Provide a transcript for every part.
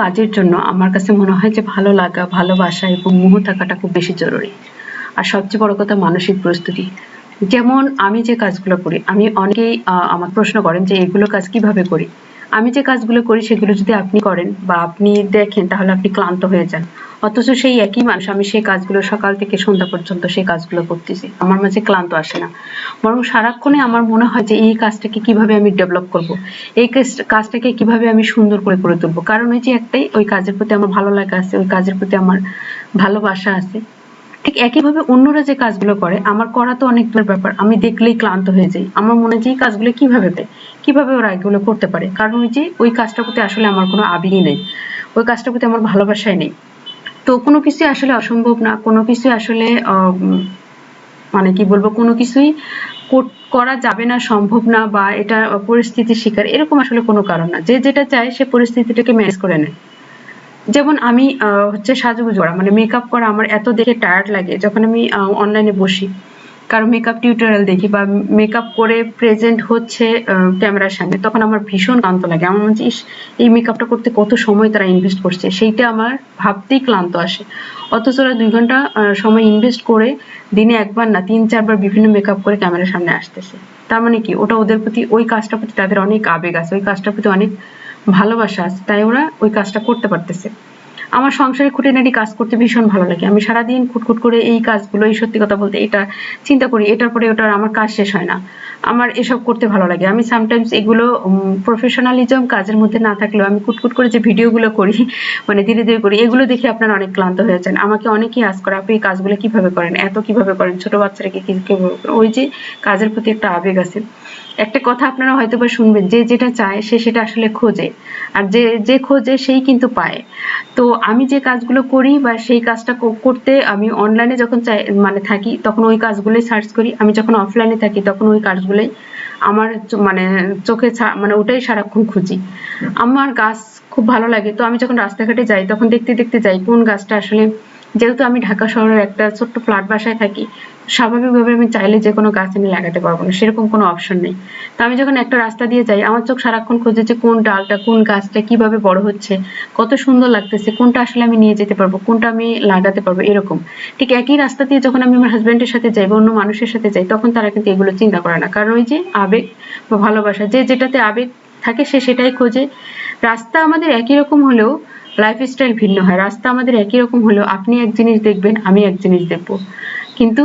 কাজের জন্য আমার কাছে মনে হয় যে ভালো লাগা, ভালোবাসা এবং মোহ থাকাটা খুব বেশি জরুরি। আর সবচেয়ে বড় কথা মানসিক প্রস্তুতি। যেমন আমি যে কাজগুলো করি, আমি অনেকেই আমার প্রশ্ন করেন যে এগুলো কাজ কীভাবে করি? আমি যে কাজগুলো করি সেগুলো যদি আপনি করেন বা আপনি দেখেন, তাহলে আপনি ক্লান্ত হয়ে যান। অথচ সেই একই মানুষ, আমি সেই কাজগুলো সকাল থেকে সন্ধ্যা পর্যন্ত সেই কাজগুলো করতেছি। আমার মাঝে ক্লান্ত আসে না। বরং সারাক্ষণে আমার মনে হয় যে এই কাজটাকে কীভাবে আমি ডেভেলপ করব? এই কাজটাকে কীভাবে আমি সুন্দর করে করে তুলবো? কারণ ওই যে একটাই, ওই কাজের প্রতি আমার ভালো লাগা আছে, ওই কাজের প্রতি আমার ভালোবাসা আছে। একইভাবে অন্যরা যে কাজগুলো করে, আমার করা তো অনেক দূরের ব্যাপার। আমি দেখলেই ক্লান্ত হয়ে যাই। আমার মনে হয় যে এই কাজগুলো কীভাবে দেয়? কীভাবে ওরা এগুলো করতে পারে? কারণ ওই যে ওই কাজটার প্রতি আসলে আমার কোনো আবেগই নেই। ওই কাজটার প্রতি আমার ভালোবাসাই নেই। তো কোনো কিছুই আসলে অসম্ভব না। কোনো কিছুই আসলে মানে কি বলব, কোনো কিছুই করা যাবে না, সম্ভব না বা এটা পরিস্থিতির শিকার, এরকম আসলে কোনো কারণ না। যে যেটা চায় সে পরিস্থিতিটাকে ম্যানেজ করে নেয়। যেমন আমি হচ্ছে সাজুগুজু করা মানে মেকআপ করা আমার এত দেখে টায়ার্ড লাগে যখন আমি অনলাইনে বসি। কারও মেকআপ টিউটোরিয়াল দেখি বা মেকআপ করে প্রেজেন্ট হচ্ছে ক্যামেরার সামনে, তখন আমার ভীষণ ক্লান্ত লাগে। আমার মনে ইস, এই মেকআপটা করতে কত সময় তারা ইনভেস্ট করছে? সেইটা আমার ভাবতেই ক্লান্ত আসে। অথচ ওরা দুই ঘণ্টা সময় ইনভেস্ট করে দিনে একবার না, তিন চারবার বিভিন্ন মেকআপ করে ক্যামেরার সামনে আসতেছে। তার মানে কি? ওটা ওদের প্রতি, ওই কাজটার প্রতি তাদের অনেক আবেগ আছে। ওই কাজটার প্রতি অনেক ভালোবাসা আছে, তাই ওরা ওই কাজটা করতে পারতেছে। আমার সংসারে খুঁটিনাটি কাজ করতে ভীষণ ভালো লাগে। আমি সারাদিন খুটখুট করে এই কাজগুলো, এই সত্যি কথা বলতে এটা চিন্তা করি, এটার পরে ওটার আমার কাজ শেষ হয় না। আমার এসব করতে ভালো লাগে। আমি সামটাইমস এগুলো প্রফেশনালিজম কাজের মধ্যে না থাকলেও আমি কুটকুট করে যে ভিডিওগুলো করি মানে ধীরে ধীরে করি, এগুলো দেখে আপনারা অনেক ক্লান্ত হয়ে যান। আমাকে অনেকেই আজ করে, আপনি এই কাজগুলো কীভাবে করেন? এত কীভাবে করেন? ছোট বাচ্চারাকে কি কীভাবে করেন? ওই যে কাজের প্রতি একটা আবেগ আছে। একটা কথা আপনারা হয়তো বা শুনবেন, যে যেটা চায় সে সেটা আসলে খোঁজে। আর যে যে খোঁজে সেই কিন্তু পায়। তো আমি যে কাজগুলো করি বা সেই কাজটা করতে আমি অনলাইনে যখন চাই মানে থাকি, তখন ওই কাজগুলোই সার্চ করি। আমি যখন অফলাইনে থাকি, তখন ওই কাজগুলোই আমার মানে চোখে মানে ওটাই সারাক্ষণ খুঁজি। আমার গাছ খুব ভালো লাগে। তো আমি যখন রাস্তাঘাটে যাই, তখন দেখতে দেখতে যাই কোন গাছটা আসলে যেহেতু আমি ঢাকা শহরের একটা ছোট্ট ফ্ল্যাট বাসায় থাকি, স্বাভাবিকভাবে আমি চাইলে যে কোনো গাছ আমি লাগাতে পারব না, সেরকম কোনো অপশন নেই। তো আমি যখন একটা রাস্তা দিয়ে যাই, আমার চোখ সারাক্ষণ খোঁজে যে কোন ডালটা, কোন গাছটা কীভাবে বড় হচ্ছে, কত সুন্দর লাগতেছে, কোনটা আসলে আমি নিয়ে যেতে পারব, কোনটা আমি লাগাতে পারব, এরকম। ঠিক একই রাস্তা দিয়ে যখন আমি আমার হাজবেন্ডের সাথে যাই বা অন্য মানুষের সাথে যাই, তখন তারা কিন্তু এগুলো চিন্তা করে না। কারণ ওই যে আবেগ বা ভালোবাসা, যে যেটাতে আবেগ থাকে সে সেটাই খোঁজে। রাস্তা আমাদের একই রকম হলেও লাইফস্টাইল ভিন্ন হয়। রাস্তা আমাদের একই রকম হলেও আপনি এক জিনিস দেখবেন, আমি এক জিনিস দেখব। কিন্তু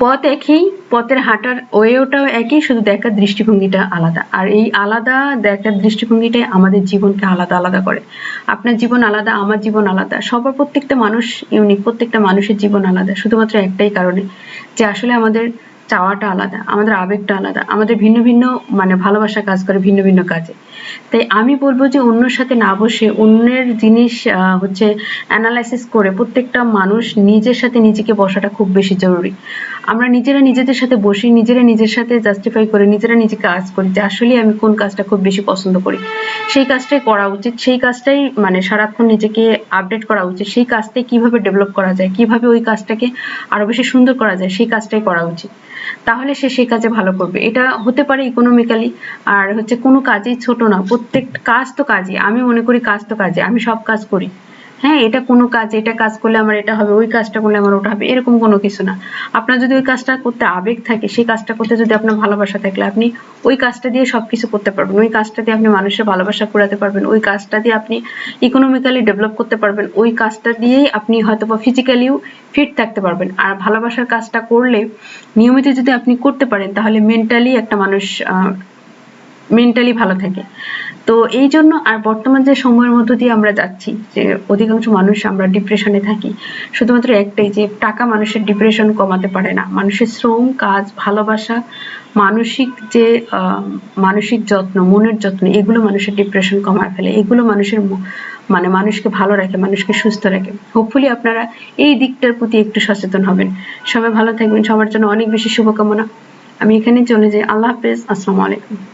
পথ একই, পথের হাঁটার ওয়েওটাও একই, শুধু দেখার দৃষ্টিভঙ্গিটা আলাদা। আর এই আলাদা দেখার দৃষ্টিভঙ্গিটাই আমাদের জীবনকে আলাদা আলাদা করে। আপনার জীবন আলাদা, আমার জীবন আলাদা। সবার প্রত্যেকটা মানুষ ইউনিক প্রত্যেকটা মানুষের জীবন আলাদা। শুধুমাত্র একটাই কারণে যে আসলে আমাদের চাওয়াটা আলাদা, আমাদের আবেগটা আলাদা, আমাদের ভিন্ন ভিন্ন মানে ভালোবাসা কাজ করে ভিন্ন ভিন্ন কাজে। তাই আমি বলব যে অন্যর সাথে না বসে অন্যের জিনিস হচ্ছে অ্যানালাইসিস করে প্রত্যেকটা মানুষ নিজের সাথে নিজেকে বসাটা খুব বেশি জরুরি। আমরা নিজেরা নিজেদের সাথে বসি, নিজেরা নিজের সাথে জাস্টিফাই করে, নিজেরা নিজেকে কাজ করি যে আসলে আমি কোন কাজটা খুব বেশি পছন্দ করি। সেই কাজটাই করা উচিত, সেই কাজটাই মানে সারাক্ষণ নিজেকে আপডেট করা উচিত, সেই কাজটাই কীভাবে ডেভেলপ করা যায়, কীভাবে ওই কাজটাকে আরও বেশি সুন্দর করা যায়, সেই কাজটাই করা উচিত। তাহলে সে সেই কাজে ভালো করবে। এটা হতে পারে ইকোনমিক্যালি আর হচ্ছে কোনো কাজই ছোট না। প্রত্যেক কাজ তো কাজই। আমি মনে করি কাজ তো কাজে আমি সব কাজ করি। হ্যাঁ এটা কোনো কাজ, এটা কাজ করলে আমার এটা হবে, ওই কাজটা করলে আমার ওটা হবে, এরকম কোনো কিছু না। আপনার যদি ওই কাজটা করতে আবেগ থাকে, সেই কাজটা করতে যদি আপনার ভালোবাসা থাকলে আপনি ওই কাজটা দিয়ে সবকিছু করতে পারবেন। ওই কাজটা দিয়ে আপনি মানুষের ভালোবাসা কুড়াতে পারবেন। ওই কাজটা দিয়ে আপনি ইকোনমিক্যালি ডেভেলপ করতে পারবেন। ওই কাজটা দিয়েই আপনি হয়তো বা ফিজিক্যালিও ফিট থাকতে পারবেন। আর ভালোবাসার কাজটা করলে নিয়মিত যদি আপনি করতে পারেন, তাহলে মেন্টালি একটা মানুষ মেন্টালি ভালো থাকে। তো এই জন্য আর বর্তমান যে সময়ের মধ্য দিয়ে আমরা যাচ্ছি, যে অধিকাংশ মানুষ আমরা ডিপ্রেশনে থাকি, শুধুমাত্র একটাই যে টাকা মানুষের ডিপ্রেশন কমাতে পারে না। মানুষের শ্রম, কাজ, ভালোবাসা, মানসিক যে মানসিক যত্ন, মনের যত্ন, এগুলো মানুষের ডিপ্রেশন কমায় ফেলে। এগুলো মানুষের মানে মানুষকে ভালো রাখে, মানুষকে সুস্থ রাখে। হোপফুলি আপনারা এই দিকটার প্রতি একটু সচেতন হবেন। সবাই ভালো থাকবেন। সবার জন্য অনেক বেশি শুভকামনা। আমি এখানে চলে যাই। আল্লাহ হাফেজ। আসসালামু আলাইকুম।